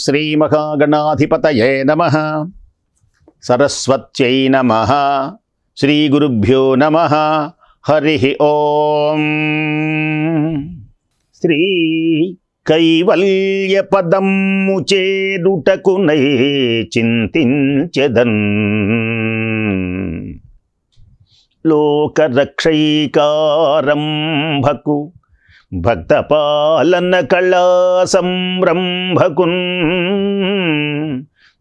శ్రీమహాగణాధిపతయే నమ. సరస్వత్యై నమ. శ్రీగురుభ్యో నమ. హరి ఓం. శ్రీ కైవల్య పదము చేరుటకునై చింతించెదన్. లోకరక్షైకారంభకు భక్తపాలన కళా సంరంభకున్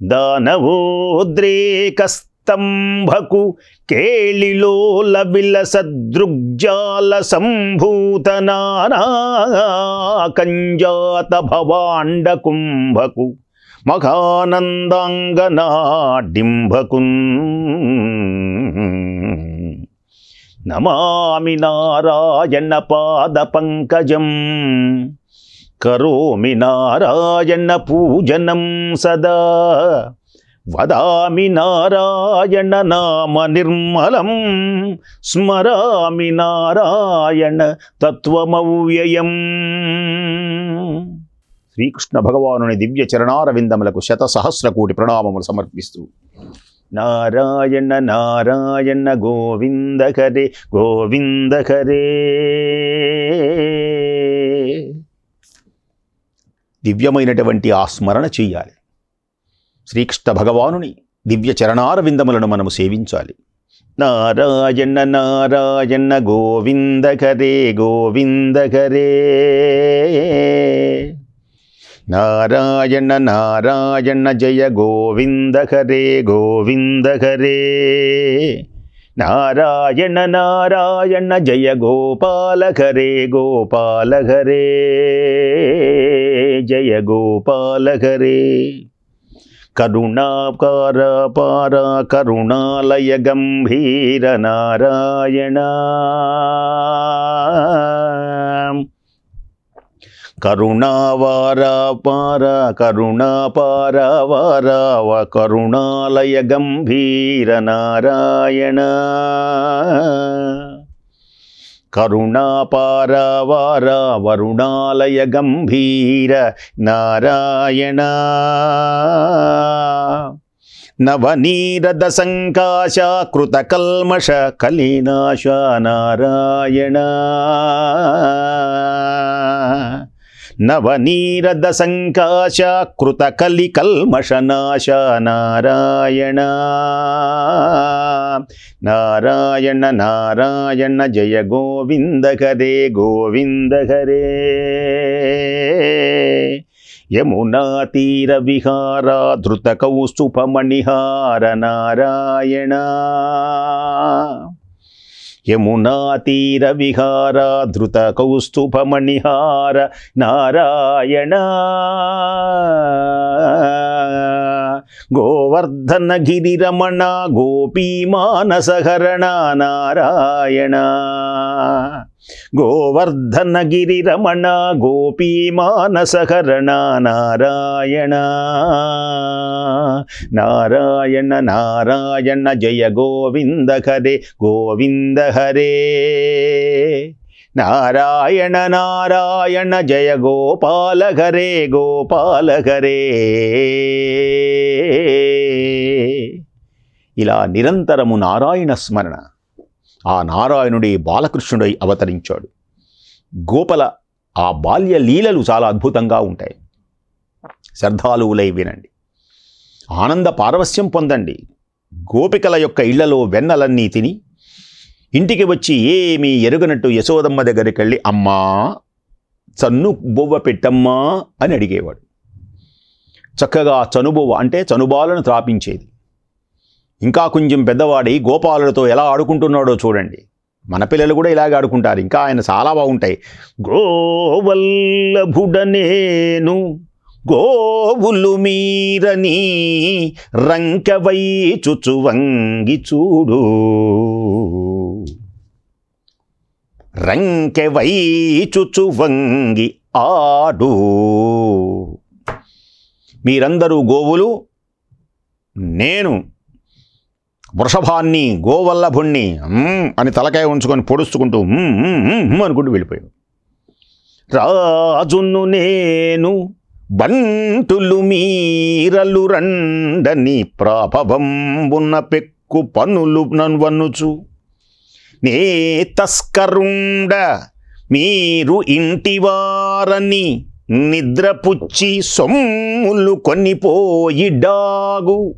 దానవోద్రేకస్తంభకు కేళిలోల విలసదృగ్జాల సంభూత కంజాత భవాండ కుంభకు మఘానందాంగనాడింభకున్ నమామి నారాయణ పాద పంకజం. కరోమి నారాయణ పూజనం సదా. వదామి నారాయణ నామ నిర్మలం. స్మరామి నారాయణ తత్వమవ్యయం. శ్రీకృష్ణ భగవానుని దివ్య చరణారవిందములకు శత సహస్ర కోటి ప్రణామములు సమర్పిస్తూ నారాయణ నారాయణ గోవింద హరే గోవింద హరే. దివ్యమైనటువంటి ఆ స్మరణ చెయ్యాలి శ్రీకృష్ణ భగవానుని దివ్య చరణారవిందములను మనము సేవించాలి. నారాయణ నారాయణ గోవింద హరే గోవింద హరే. నారాయణ నారాయణ జయ గోవింద హరే గోవింద హరే నారాయణ నారాయణ జయ గోపాల హరే గోపాల హరే జయ గోపాల హరే కరుణాకార పార కరుణాలయ గంభీర నారాయణ கருணாவாரா பாரா கருணா பாரா வாராவா கருணாலய கம்பீர நாராயணா. கருணாபாராவாரா வருணாலய கம்பீர நாராயணா. नवनीरदसङ्काशा कृतकल्मष कलिनाशा కలినాశ నారాయణ నవనీరద సంకాశ కృత కలి కల్మషనాశ నారాయణ నారాయణ నారాయణ జయ గోవింద హరే గోవింద హరే యమునా తీర విహారా యమునాతీర కౌస్తుభమణిహార విహార ధృత కౌస్తుభమణిహార నారాయణ. గోవర్ధన గిరిరమణ గోపీ మానసహరణ నారాయణ. గోవర్ధన గిరిరమణ గోపీ మానసహరణ నారాయణ. నారాయణ నారాయణ జయ గోవింద హరే గోవింద హరే. నారాయణ నారాయణ జయ గోపాల హరే గోపాల హరే. ఇలా నిరంతరము నారాయణ స్మరణ. ఆ నారాయణుడి బాలకృష్ణుడై అవతరించాడు. గోపల ఆ బాల్య లీలలు చాలా అద్భుతంగా ఉంటాయి. శ్రద్ధాలువులై వినండి. ఆనంద పారవస్యం పొందండి. గోపికల యొక్క ఇళ్ళలో వెన్నలన్నీ తిని ఇంటికి వచ్చి ఏమీ ఎరుగనట్టు యశోదమ్మ దగ్గరికి వెళ్ళి అమ్మా చన్ను బొవ్వ పెట్టమ్మా అని అడిగేవాడు. చక్కగా చనుబొవ్వ అంటే చనుబాలను త్రాపించేది. ఇంకా కొంచెం పెద్దవాడి గోపాలులతో ఎలా ఆడుకుంటున్నాడో చూడండి. మన పిల్లలు కూడా ఇలాగే ఆడుకుంటారు. ఇంకా ఆయన చాలా బాగుంటాయి. గోవల్లభుడనేను గోవులు మీరని రంకవై చుచువంగి చూడు. రంకెవై చుచు వంగి ఆడు. మీరందరూ గోవులు నేను వృషభాన్ని గోవల్లభుణ్ణి అని తలకాయ ఉంచుకొని పొడుచుకుంటూ అనుకుంటూ వెళ్ళిపోయాడు రాజును నేను బంటులు మీరలు రండని ఉన్న పెక్కు పనులు నన్వనుచు నే తస్కరుండ మీరు ఇంటివారని నిద్రపుచ్చి సొమ్ములు కొనిపోయి డాగు.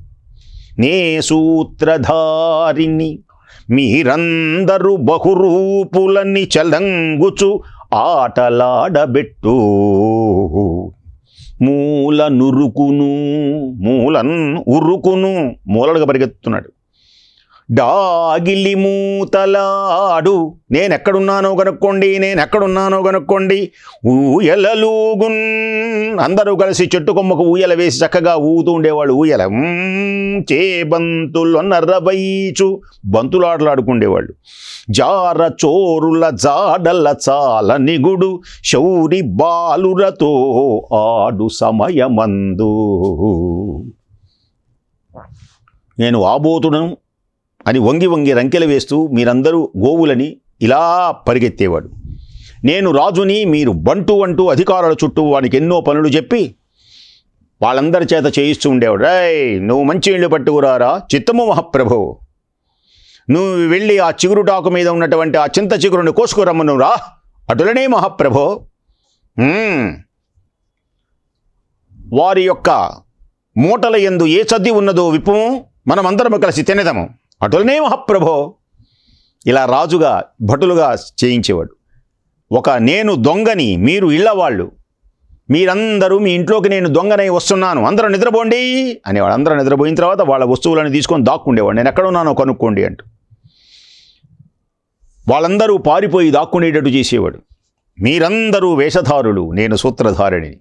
నే సూత్రధారిని మీరందరూ బహురూపులని చలంగుచు ఆటలాడబెట్టు. మూల నురుకును మూలన్ ఉరుకును మూలడుగా పరిగెత్తున్నాడు డాగిలి మూతలాడు. నేనెక్కడున్నానో కనుక్కోండి నేనెక్కడున్నానో కనుక్కోండి ఊయలలుగున్. అందరూ కలిసి చెట్టు కొమ్మకు ఊయల వేసి చక్కగా ఊతూ ఉండేవాళ్ళు. ఊయల చే బంతులు నర్రవైచు బంతులు జార చోరుల జాడల చాల నిగుడు. శౌరి బాలురతో ఆడు సమయమందు. నేను ఆబోతుడను. అని వంగి వంగి రంకెలు వేస్తూ మీరందరూ గోవులని ఇలా పరిగెత్తేవాడు. నేను రాజుని మీరు బంటు అంటూ అధికారుల చుట్టూ వానికి ఎన్నో పనులు చెప్పి వాళ్ళందరి చేత చేయిస్తూ ఉండేవాడు. రేయ్ నువ్వు మంచి ఇళ్ళు పట్టుకురారా? చిత్తము మహాప్రభు. నువ్వు వెళ్ళి ఆ చిగురుటాకు మీద ఉన్నటువంటి ఆ చింత చిగురుని కోసుకురమ్మను రా. అటులనే మహాప్రభో. వారి యొక్క మూటల ఎందు ఏ సద్ది ఉన్నదో విప్పుము. మనమందరము కలిసి తినేదము. అటులనే మహాప్రభో. ఇలా రాజుగా భటులుగా చేయించేవాడు. ఒక నేను దొంగని మీరు ఇళ్ళవాళ్ళు మీరందరూ మీ ఇంట్లోకి నేను దొంగనై వస్తున్నాను. అందరూ నిద్రపోండి అనేవాడు. అందరూ నిద్రపోయిన తర్వాత వాళ్ళ వస్తువులను తీసుకొని దాక్కుండేవాడు. నేను ఎక్కడున్నానో కనుక్కోండి అంటూ. వాళ్ళందరూ పారిపోయి దాక్కునేటట్టు చేసేవాడు. మీరందరూ వేషధారులు నేను సూత్రధారిణి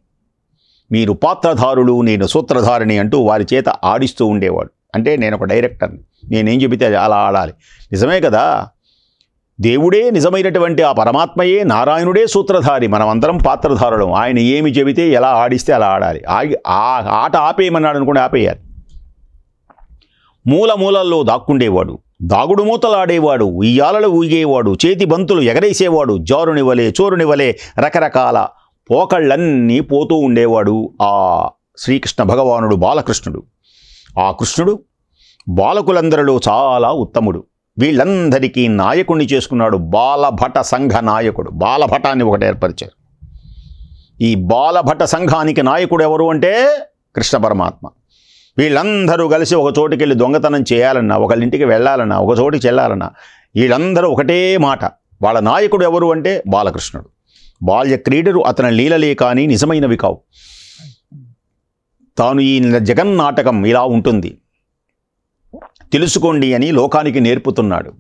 మీరు పాత్రధారులు నేను సూత్రధారిణి అంటూ వారి చేత ఆడిస్తూ ఉండేవాడు. అంటే నేను ఒక డైరెక్టర్ నేనేం చెబితే అది అలా ఆడాలి. నిజమే కదా? దేవుడే నిజమైనటువంటి ఆ పరమాత్మయే నారాయణుడే సూత్రధారి మనమందరం పాత్రధారులం. ఆయన ఏమి చెబితే ఎలా ఆడిస్తే అలా ఆడాలి. ఆగి ఆ ఆట ఆపేయమన్నాడు అనుకోండి ఆపేయాలి. మూల మూలల్లో దాక్కుండేవాడు దాగుడు మూతలాడేవాడు ఉయ్యాలలు ఊగేవాడు చేతి బంతులు ఎగరేసేవాడు జారుని వలె చోరుని వలె రకరకాల పోకళ్ళన్నీ పోతూ ఉండేవాడు ఆ శ్రీకృష్ణ భగవానుడు బాలకృష్ణుడు. ఆ కృష్ణుడు బాలకులందరిలో చాలా ఉత్తముడు. వీళ్ళందరికీ నాయకుణ్ణి చేసుకున్నాడు బాలభట సంఘ నాయకుడు. బాలభటాన్ని ఒకటి ఏర్పరిచారు. ఈ బాలభట సంఘానికి నాయకుడు ఎవరు అంటే కృష్ణ పరమాత్మ. వీళ్ళందరూ కలిసి ఒక చోటుకి వెళ్ళి దొంగతనం చేయాలన్నా ఒకళ్ళ ఇంటికి వెళ్ళాలన్నా ఒక చోటికి వెళ్ళాలన్నా వీళ్ళందరూ ఒకటే మాట. వాళ్ళ నాయకుడు ఎవరు అంటే బాలకృష్ణుడు. బాల్య క్రీడలు అతని లీలలే కానీ నిజమైనవి కావు. తాను ఈ జగన్నాటకం ఇలా ఉంటుంది. తెలుసుకోండి అని లోకానికి నేర్పుతున్నాడు.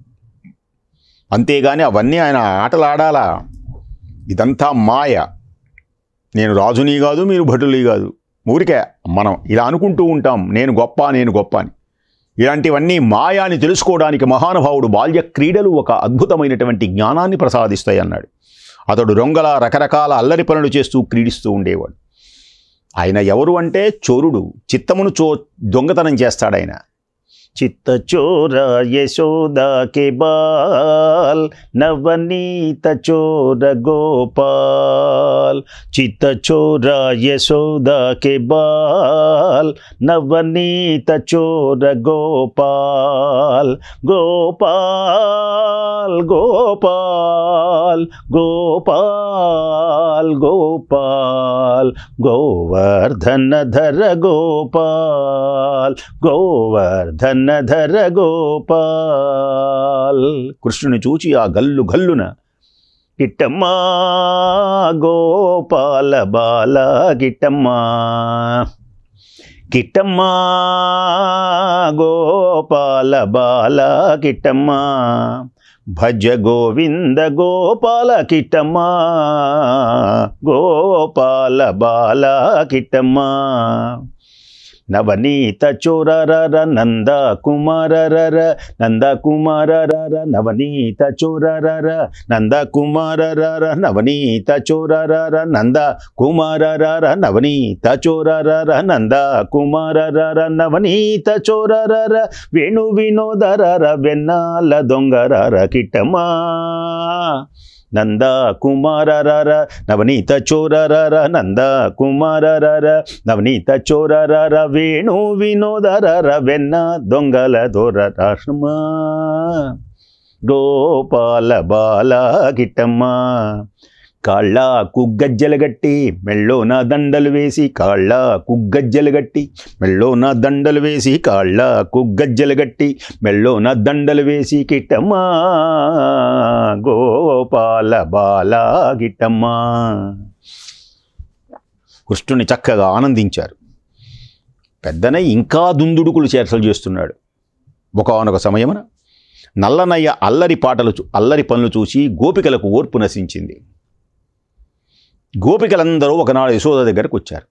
అంతేగాని అవన్నీ ఆయన ఆటలాడాలా ఇదంతా మాయ. నేను రాజుని కాదు మీరు భటుని కాదు. ఊరికే మనం ఇలా అనుకుంటూ ఉంటాం నేను గొప్ప నేను గొప్ప అని. ఇలాంటివన్నీ మాయాని తెలుసుకోవడానికి మహానుభావుడు బాల్య క్రీడలు ఒక అద్భుతమైనటువంటి జ్ఞానాన్ని ప్రసాదిస్తాయి అన్నాడు అతడు రొంగల రకరకాల అల్లరి పనులు చేస్తూ క్రీడిస్తూ ఉండేవాడు. ఆయన ఎవరు అంటే చోరుడు. చిత్తమును చో దొంగతనం చేస్తాడు ఆయన చిత్త చోర యశోద కే బాల్ నవనీత చోర గోపాల్ చిత్త చోర యశోద కే బాల్ నవనీత చోర గోపాల్ గోపాల్ గోపాల్ గోపాల్ గోపాల్ గోవర్ధన ధర గోపాల్ గోవర్ధన ధర గోపాల్ కృష్ణుని చూచి ఆ గల్లు గల్లున గిట్టమ్మా గోపాల బాల గిట్టమ్మా గిట్టమ్మా గోపాల బాల గిట్టమ్మా భజ గోవింద గోపాల కిట్టమ్మా గోపాల బాల కిట్టమ్మా నవనీత చోరర నంద కుమారర నంద కుమారర నవనీత చోరర నంద కుమారర నవనీత చోరర నంద కుమారర నవనీత చోరర నంద కుమారర నవనీత చోరర వేణు వినోదర వెన్నాల దొంగరర కిటమా నంద కుమారర నవనీత చోరర నంద కుమారర నవనీత చోరర వేణు వినోదర వెన్న దొంగల దొరరాష్మా గోపాల బాల గిట్టమ్మ కాళ్ళకు గజ్జలు గట్టి మెళ్ళోన దండలు వేసి కాళ్ళకు గజ్జెలు గట్టి మెళ్ళోన దండలు వేసి కాళ్ళకు గజ్జలు గట్టి మెళ్ళోన దండలు వేసి కిట్టమ్మా గోపాల బాల గిట్టమ్మా. కృష్ణుని చక్కగా ఆనందించారు. పెద్దనే ఇంకా దుందుడుకులు చేర్చలు చేస్తున్నాడు. ఒకనొక సమయమున నల్లనయ్య అల్లరి పాటలు చూ- అల్లరి పనులు చూసి గోపికలకు ఓర్పు నశించింది. గోపికలందరూ ఒకనాడు యశోద దగ్గరకు వచ్చారు.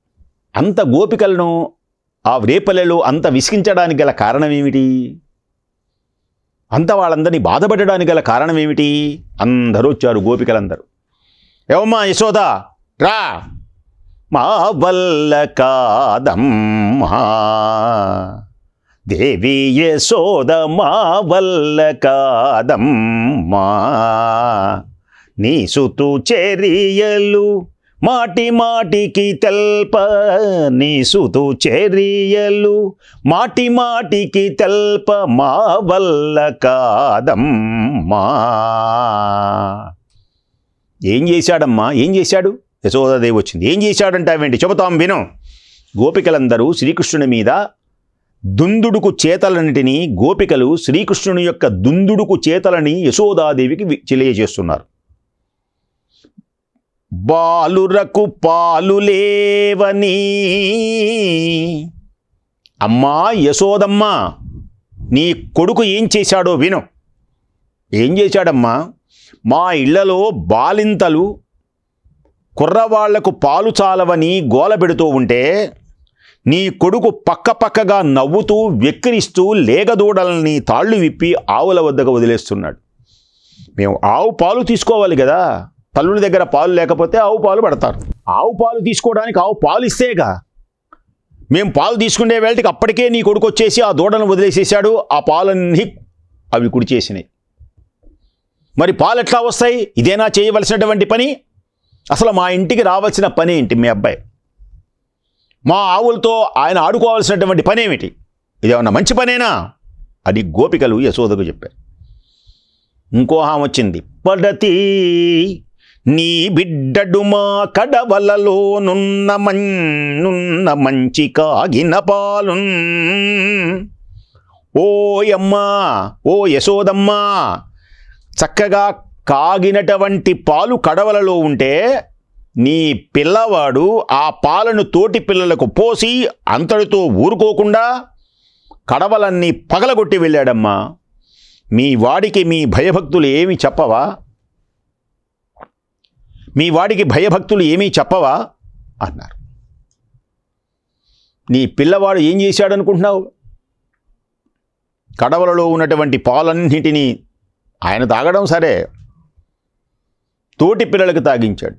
అంత గోపికలను ఆ రేపల్లెలో అంత విసిగించడానికి గల కారణం ఏమిటి అంత వాళ్ళందరినీ బాధపడడానికి గల కారణం ఏమిటి అందరూ వచ్చారు గోపికలందరూ. ఏమమ్మా యశోద? రా! మా వల్ల కాదమ్మా. దేవి యశోద మా వల్ల కాదమ్మా. నీ సుతు చెరియలు మాటి మాటికి తెల్ప. నీ సుతు చెరియలు మాటి మాటికి తెల్ప మా వల్ల కాదమ్మా. ఏం చేశాడమ్మా? ఏం చేశాడు? యశోదాదేవి వచ్చింది. ఏం చేశాడంటావేంటి చెబుతాం విను. గోపికలందరూ శ్రీకృష్ణుని మీద దుందుడుకు చేతలన్నిటినీ గోపికలు శ్రీకృష్ణుని యొక్క దుందుడుకు చేతలని యశోదాదేవికి తెలియజేస్తున్నారు. బాలురకు పాలు లేవని. అమ్మా యశోదమ్మ నీ కొడుకు ఏం చేశాడో విను. ఏం చేశాడమ్మా? మా ఇళ్ళలో బాలింతలు కుర్రవాళ్ళకు పాలు చాలవని గోల పెడుతూ ఉంటే నీ కొడుకు పక్కపక్కగా నవ్వుతూ వెక్కిరిస్తూ లేగదూడల్ని తాళ్ళు విప్పి ఆవుల వద్దకు వదిలేస్తున్నాడు. మేము ఆవు పాలు తీసుకోవాలి కదా. తల్లుల దగ్గర పాలు లేకపోతే ఆవు పాలు పడతారు. ఆవు పాలు తీసుకోవడానికి ఆవు పాలు ఇస్తేగా. మేము పాలు తీసుకునే వేళటికి అప్పటికే నీ కొడుకు వచ్చేసి ఆ దూడను వదిలేసేసాడు ఆ పాలన్నీ అవి కుడిచేసినాయి మరి పాలు ఎట్లా వస్తాయి? ఇదేనా చేయవలసినటువంటి పని? అసలు మా ఇంటికి రావాల్సిన పని ఏంటి మీ అబ్బాయి? మా ఆవులతో ఆయన ఆడుకోవాల్సినటువంటి పని ఏమిటి? ఇదేమన్నా మంచి పనేనా? అది గోపికలు యశోదకు చెప్పారు. ఇంకో హామొచ్చింది. పడతి నీ బిడ్డడు మా కడవలలో నున్న మన్నున్న మంచి కాగిన పాలున్. ఓయమ్మా ఓ యశోదమ్మా చక్కగా కాగినటువంటి పాలు కడవలలో ఉంటే నీ పిల్లవాడు ఆ పాలను తోటి పిల్లలకు పోసి అంతటితో ఊరుకోకుండా కడవలన్నీ పగలగొట్టి వెళ్ళాడమ్మా. మీ వాడికి మీ భయభక్తులు ఏమి చెప్పవా? మీ వాడికి భయభక్తులు ఏమీ చెప్పవా? అన్నారు. నీ పిల్లవాడు ఏం చేశాడు అనుకుంటున్నావు కడవలలో ఉన్నటువంటి పాలన్నిటినీ ఆయన తాగడం సరే. తోటి పిల్లలకు తాగించాడు.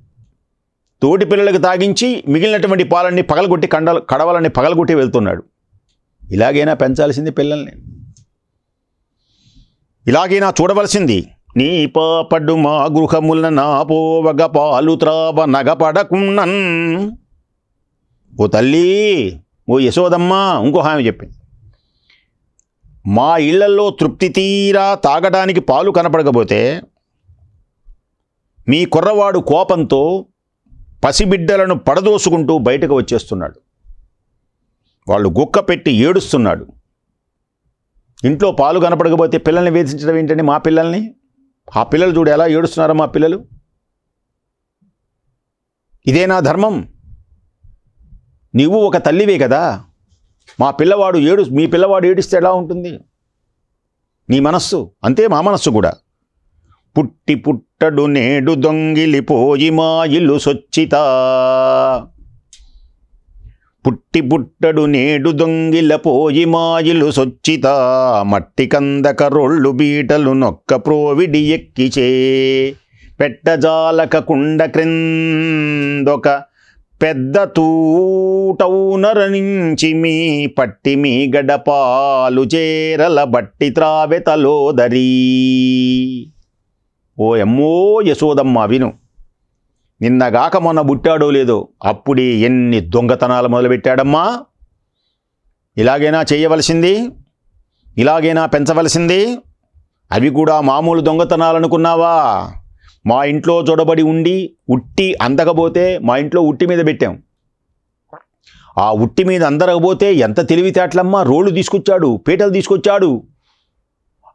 తోటి పిల్లలకు తాగించి మిగిలినటువంటి పాలన్నీ పగలగొట్టి కండల కడవలని పగలగొట్టి వెళ్తున్నాడు. ఇలాగైనా పెంచాల్సింది పిల్లల్ని. ఇలాగైనా చూడవలసింది నీ పాపడు మా గృహముల నాపోవగ పాలు త్రావ నగపడకున్నన్ ఓ తల్లి ఓ యశోదమ్మ ఇంకో హామీ చెప్పింది. మా ఇళ్ళలో తృప్తి తీరా తాగడానికి పాలు కనపడకపోతే మీ కుర్రవాడు కోపంతో పసిబిడ్డలను పడదోసుకుంటూ బయటకు వచ్చేస్తున్నాడు. వాళ్ళు గుక్క పెట్టి ఏడుస్తున్నాడు. ఇంట్లో పాలు కనపడకపోతే పిల్లల్ని వేధించడం ఏంటండి మా పిల్లల్ని? ఆ పిల్లలు చూడు ఎలా ఏడుస్తున్నారో మా పిల్లలు? ఇదే నా ధర్మం. నీవు ఒక తల్లివే కదా. మా పిల్లవాడు ఏడు మీ పిల్లవాడు ఏడిస్తే ఎలా ఉంటుంది? నీ మనస్సు అంతే మా మనస్సు కూడా. పుట్టి పుట్టడు నేడు దొంగిలిపోయి మా ఇల్లు సొచ్చితా పుట్టి పుట్టడు నేడు దొంగిల పోయి మాయిలు సొచ్చిత. మట్టి కందక రొళ్ళు బీటలు నొక్క ప్రోవిడి ఎక్కిచే. పెట్టజాలక కుండ క్రిందొక పెద్ద తూటౌనరనించి మీ పట్టి మీ గడపాలు చేరల బట్టి త్రావెతలోదరీ ఓ ఎమ్మో యశోదమ్మ విను. నిన్నగాక మొన్న పుట్టాడో లేదో అప్పుడే ఎన్ని దొంగతనాలు మొదలుపెట్టాడమ్మా? ఇలాగైనా చేయవలసింది? ఇలాగైనా పెంచవలసింది? అవి కూడా మామూలు దొంగతనాలు అనుకున్నావా? మా ఇంట్లో చొడబడి ఉండి ఉట్టి అందకపోతే మా ఇంట్లో ఉట్టి మీద పెట్టాం. ఆ ఉట్టి మీద అందరకపోతే ఎంత తెలివితేటలమ్మా? రోళ్ళు తీసుకొచ్చాడు పీటలు తీసుకొచ్చాడు.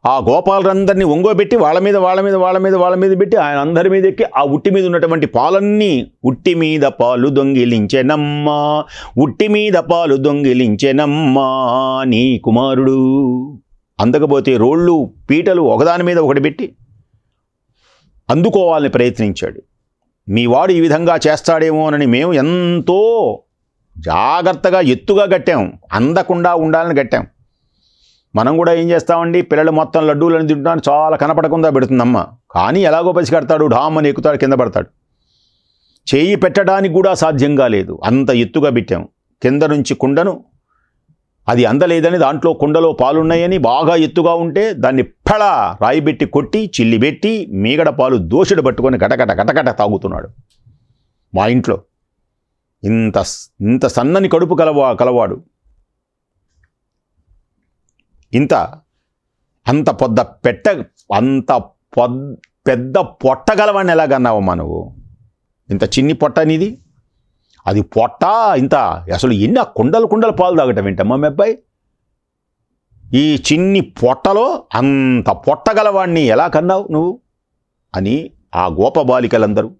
ఆ గోపాలందరినీ ఒంగోబెట్టి వాళ్ళ మీద వాళ్ళ మీద వాళ్ళ మీద వాళ్ళ మీద పెట్టి ఆయన అందరి మీద ఎక్కి ఆ ఉట్టి మీద ఉన్నటువంటి పాలన్నీ ఉట్టి మీద పాలు దొంగిలించెనమ్మా. ఉట్టి మీద పాలు దొంగిలించెనమ్మా నీ కుమారుడు. అందకపోతే రోళ్ళు పీటలు ఒకదాని మీద ఒకటి పెట్టి అందుకోవాలని ప్రయత్నించాడు. మీ వాడు ఈ విధంగా చేస్తాడేమోనని మేము ఎంతో జాగ్రత్తగా ఎత్తుగా కట్టాం. అందకుండా ఉండాలని కట్టాం. మనం కూడా ఏం చేస్తామండి? పిల్లలు మొత్తం లడ్డూలను తింటున్నాను చాలా కనపడకుండా పెడుతుందమ్మ. కానీ ఎలాగో పసి కడతాడు ఢామ్మని ఎక్కుతాడు కింద పడతాడు. చేయి పెట్టడానికి కూడా సాధ్యం కాలేదు అంత ఎత్తుగా పెట్టాం. కింద నుంచి కుండను. అది అందలేదని దాంట్లో కుండలో పాలున్నాయని బాగా ఎత్తుగా ఉంటే దాన్ని ఫళ రాయి పెట్టి కొట్టి చిల్లి పెట్టి మీగడ పాలు దోషుడు పట్టుకొని గటగట గటగట తాగుతున్నాడు. మా ఇంట్లో. ఇంత ఇంత సన్నని కడుపు కలవా కలవాడు. ఇంత అంత పొద్ద పెట్ట అంత పొద్ పెద్ద పొట్ట గలవాడిని ఎలాగన్నావమ్మా నువ్వు? ఇంత చిన్ని పొట్ట నీది? అది పొట్ట ఇంత అసలు ఎన్ని ఆ కుండలు కుండలు పాలు తాగటం ఏంటమ్మా మీ అబ్బాయి? ఈ చిన్ని పొట్టలో అంత పొట్ట గలవాడిని ఎలా కన్నావు నువ్వు? అని ఆ గోప బాలికలందరూ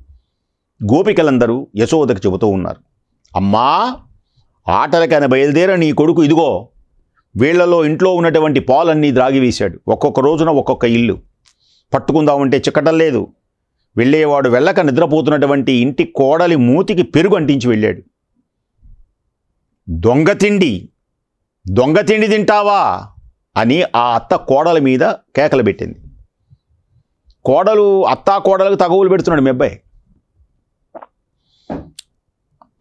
గోపికలందరూ యశోదకు చెబుతూ ఉన్నారు. అమ్మా ఆటలకైనా బయలుదేర నీ కొడుకు ఇదిగో వీళ్ళలో ఇంట్లో ఉన్నటువంటి పాలన్నీ ద్రాగివేశాడు ఒక్కొక్క రోజున ఒక్కొక్క ఇల్లు. పట్టుకుందామంటే చిక్కటం లేదు. వెళ్ళేవాడు వెళ్ళక నిద్రపోతున్నటువంటి ఇంటి కోడలి మూతికి పెరుగు అంటించి వెళ్ళాడు. దొంగ తిండి. దొంగ తిండి తింటావా? అని ఆ అత్త కోడల మీద కేకలు పెట్టింది. కోడలు అత్తా కోడలకు తగవులు పెడుతున్నాడు మీ అబ్బాయి.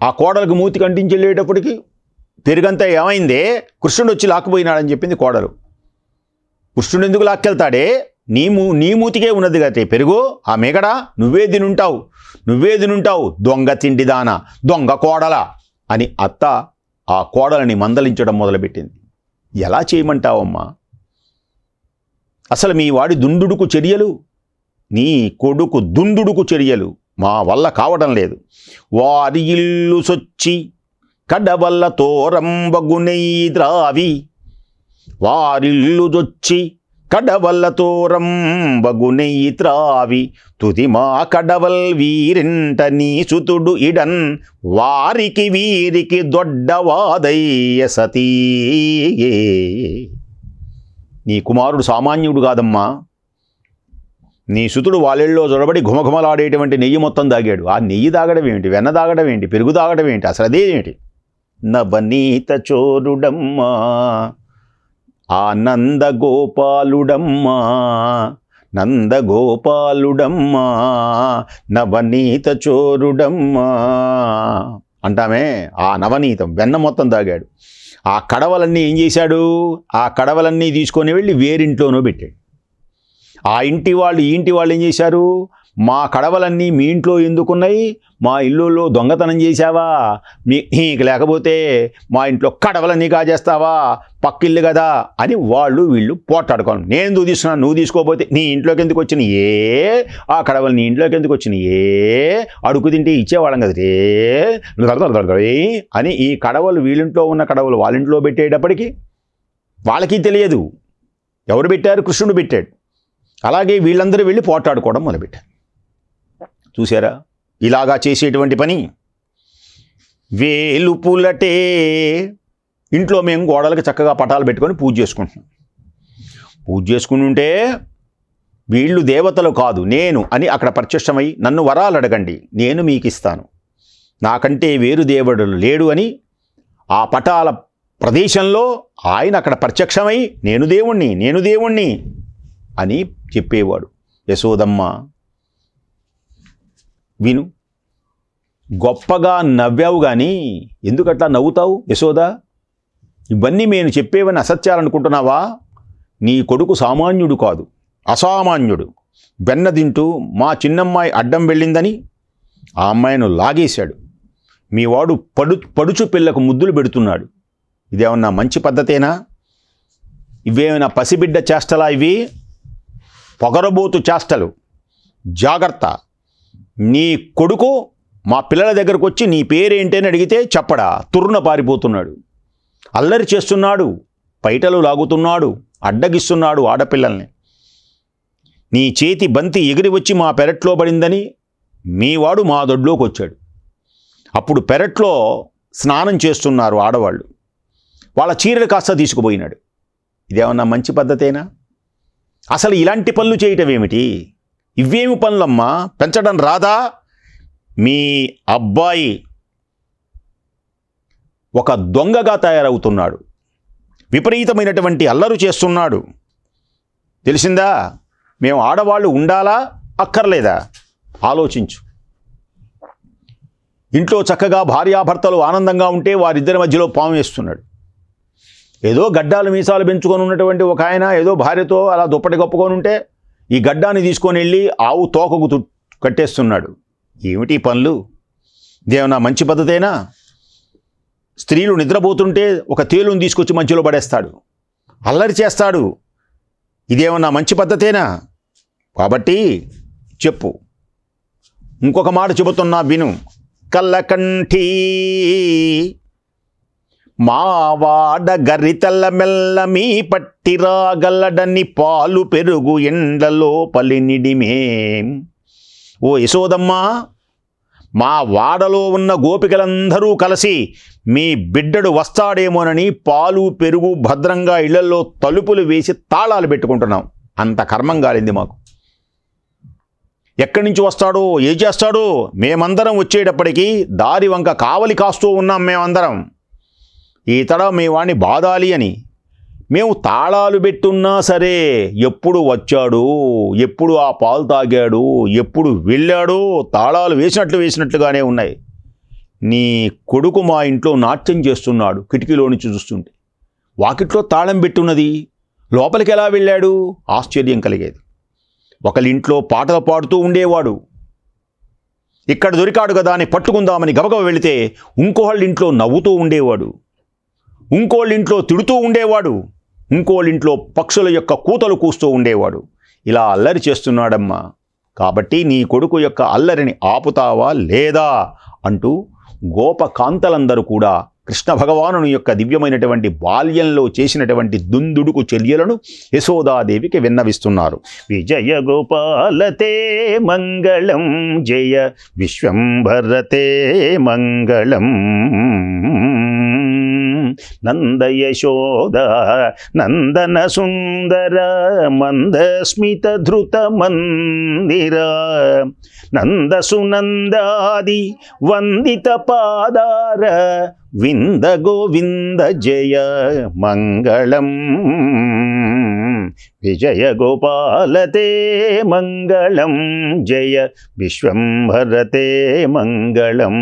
ఆ కోడలకు మూతికి అంటించి వెళ్ళేటప్పటికి పెరుగంతా ఏమైందే? కృష్ణుడు వచ్చి లాక్కుపోయినాడని చెప్పింది కోడలు. కృష్ణుడు ఎందుకు లాక్కెళ్తాడే? నీ మూ నీ మూతికే ఉన్నది కదా పెరుగు ఆ మేకడ? నువ్వే తినుంటావు. నువ్వే తినుంటావు దొంగ తిండిదాన దొంగ కోడల అని అత్త ఆ కోడలని మందలించడం మొదలుపెట్టింది. ఎలా చేయమంటావమ్మా? అసలు మీ వాడి దుందుడుకు చర్యలు? నీ కొడుకు దుందుడుకు చర్యలు మా వల్ల కావడం లేదు. వారి ఇల్లు సొచ్చి కడవల్ల రంబగునెయ్యి ద్రావి వారిల్లు దొచ్చి కడవల్లతో రంబగునెయ్యి త్రావి తుదిమా కడవల్ వీరింట నీ సుతుడు ఇడన్. వారికి వీరికి దొడ్డవాదయ్య సతీ నీ కుమారుడు సామాన్యుడు కాదమ్మా. నీ సుతుడు వాళ్ళల్లో జొరబడి ఘుమఘుమలాడేటువంటి నెయ్యి మొత్తం దాగాడు. ఆ నెయ్యి దాగడం ఏంటి? వెన్న దాగడం ఏంటి? పెరుగు దాగడం ఏంటి? అసలు అదేంటి? నవనీత చోరుడమ్మా ఆనందగోపాలుడమ్మా. నందగోపాలుడమ్మా. నవనీత చోరుడమ్మా అంటామే ఆ నవనీతం వెన్న మొత్తం తాగాడు. ఆ కడవలన్నీ ఏం చేశాడు? ఆ కడవలన్నీ తీసుకొని వెళ్ళి వేరింట్లోనో పెట్టాడు. ఆ ఇంటి వాళ్ళు ఈ ఇంటి వాళ్ళు ఏం చేశారు? మా కడవలన్నీ మీ ఇంట్లో ఎందుకున్నాయి? మా ఇల్లులో దొంగతనం చేశావా? మీ నీకు లేకపోతే మా ఇంట్లో కడవలన్నీ కాజేస్తావా? పక్కిల్లు కదా అని వాళ్ళు వీళ్ళు పోట్లాడుకోను నేను ఎందుకు తీసుకున్నాను? నువ్వు తీసుకోకపోతే నీ ఇంట్లోకి ఎందుకు వచ్చిన ఏ ఆ కడవలు నీ ఇంట్లోకి ఎందుకు వచ్చిన ఏ అడుగు తింటే ఇచ్చేవాళ్ళం కదా రే? అని ఈ కడవలు వీళ్ళింట్లో ఉన్న కడవలు వాళ్ళ ఇంట్లో పెట్టేటప్పటికి వాళ్ళకి తెలియదు. ఎవరు పెట్టారు? కృష్ణుడు పెట్టాడు. అలాగే వీళ్ళందరూ వెళ్ళి పోట్లాడుకోవడం మొదలుపెట్టారు. చూసారా ఇలాగా చేసేటువంటి పని? వేలు పులటే ఇంట్లో మేము గోడలకు చక్కగా పటాలు పెట్టుకొని పూజ చేసుకుంటున్నాం. పూజ చేసుకుని ఉంటే వీళ్ళు దేవతలు కాదు నేను అని అక్కడ ప్రత్యక్షమై నన్ను వరాలు అడగండి నేను మీకు ఇస్తాను. నాకంటే వేరు దేవుడు లేడు అని ఆ పటాల ప్రదేశంలో ఆయన అక్కడ ప్రత్యక్షమై నేను దేవుణ్ణి నేను దేవుణ్ణి అని చెప్పేవాడు. యశోదమ్మ విను. గొప్పగా నవ్వావు కానీ ఎందుకట్లా నవ్వుతావు యశోదా? ఇవన్నీ నేను చెప్పేవని అసత్యాలనుకుంటున్నావా? నీ కొడుకు సామాన్యుడు కాదు అసామాన్యుడు. వెన్న తింటూ మా చిన్నమ్మాయి అడ్డం వెళ్ళిందని ఆ అమ్మాయిను లాగేశాడు. మీ వాడు పడు పడుచు పిల్లకు ముద్దులు పెడుతున్నాడు. ఇదేమన్నా మంచి పద్ధతేనా? ఇవేమైనా పసిబిడ్డ చేష్టలా ఇవి? పొగరబోతు చేష్టలు. జాగ్రత్త. నీ కొడుకు మా పిల్లల దగ్గరకు వచ్చి నీ పేరేంటి అని అడిగితే చెప్పడా? తుర్రున పారిపోతున్నాడు. అల్లరి చేస్తున్నాడు. పైటలు లాగుతున్నాడు. అడ్డగిస్తున్నాడు ఆడపిల్లల్ని. నీ చేతి బంతి ఎగిరి వచ్చి మా పెరట్లో పడిందని మీవాడు మా దొడ్లోకి వచ్చాడు అప్పుడు పెరట్లో స్నానం చేస్తున్నారు ఆడవాళ్ళు. వాళ్ళ చీరలు కాస్త తీసుకుపోయినాడు. ఇదేమన్నా మంచి పద్ధతేనా? అసలు ఇలాంటి పనులు చేయటం ఏమిటి ఇవేమి పనులమ్మా? పెంచడం రాదా? మీ అబ్బాయి ఒక దొంగగా తయారవుతున్నాడు. విపరీతమైనటువంటి అల్లరు చేస్తున్నాడు. తెలిసిందా? మేము ఆడవాళ్ళు ఉండాలా? అక్కర్లేదా? ఆలోచించు. ఇంట్లో చక్కగా భార్యాభర్తలు ఆనందంగా ఉంటే వారిద్దరి మధ్యలో పాము వేస్తున్నాడు. ఏదో గడ్డాలు మీసాలు పెంచుకొని ఉన్నటువంటి ఒక ఆయన ఏదో భార్యతో అలా దుప్పటి కప్పుకొని ఉంటే ఈ గడ్డాన్ని తీసుకొని వెళ్ళి ఆవు తోకకు కట్టేస్తున్నాడు. ఏమిటి పనులు? ఇదేమన్నా మంచి పద్ధతేనా? స్త్రీలు నిద్రపోతుంటే ఒక తేలుని తీసుకొచ్చి మంచిలో పడేస్తాడు. అల్లరి చేస్తాడు. ఇదేమన్నా మంచి పద్ధతేనా? కాబట్టి చెప్పు. ఇంకొక మాట చెబుతున్నా విను. కల్లకంఠీ మావాడ గరితల మెల్ల మీ పట్టిరాగలడని పాలు పెరుగు ఎండలో పలినిడిమేం ఓ యశోదమ్మా మా వాడలో ఉన్న గోపికలందరూ కలిసి మీ బిడ్డడు వస్తాడేమోనని పాలు పెరుగు భద్రంగా ఇళ్ళలో తలుపులు వేసి తాళాలు పెట్టుకుంటున్నాం. అంత కర్మం కాలింది మాకు. ఎక్కడి నుంచి వస్తాడో ఏం చేస్తాడో మేమందరం వచ్చేటప్పటికీ దారి వంక కావలి కాస్తూ ఉన్నాం మేమందరం. ఈ తడ మీ వాణ్ణి బాధాలి అని. మేము తాళాలు పెట్టున్నా సరే ఎప్పుడు వచ్చాడు ఎప్పుడు ఆ పాలు తాగాడు ఎప్పుడు వెళ్ళాడో తాళాలు వేసినట్లు వేసినట్లుగానే ఉన్నాయి. నీ కొడుకు మా ఇంట్లో నాట్యం చేస్తున్నాడు కిటికీలో నుంచి చూస్తుంటే. వాకిట్లో తాళం పెట్టున్నది. లోపలికి ఎలా వెళ్ళాడు? ఆశ్చర్యం కలిగేది. ఒకళ్ళింట్లో పాటలు పాడుతూ ఉండేవాడు. ఇక్కడ దొరికాడు కదా అని పట్టుకుందామని గబగబ వెళితే ఇంకోళ్ళ ఇంట్లో నవ్వుతూ ఉండేవాడు. ఇంట్లో తిడుతూ ఉండేవాడు ఇంకోళ్ళింట్లో పక్షుల యొక్క కూతలు కూస్తూ ఉండేవాడు. ఇలా అల్లరి చేస్తున్నాడమ్మా. కాబట్టి నీ కొడుకు యొక్క అల్లరిని ఆపుతావా లేదా అంటూ గోపకాంతలందరూ కూడా కృష్ణ భగవానుని యొక్క దివ్యమైనటువంటి బాల్యంలో చేసినటువంటి దుందుడుకు చర్యలను యశోదాదేవికి విన్నవిస్తున్నారు. విజయ గోపాలతే మంగళం జయ విశ్వంభరతే మంగళం. నందయశోద నందన సుందర మందస్మిత ధృత మందిర నందసునందాది వందిత పాదార వింద గోవింద జయ మంగళం విజయ గోపాలతే మంగళం జయ విశ్వంభరతే మంగళం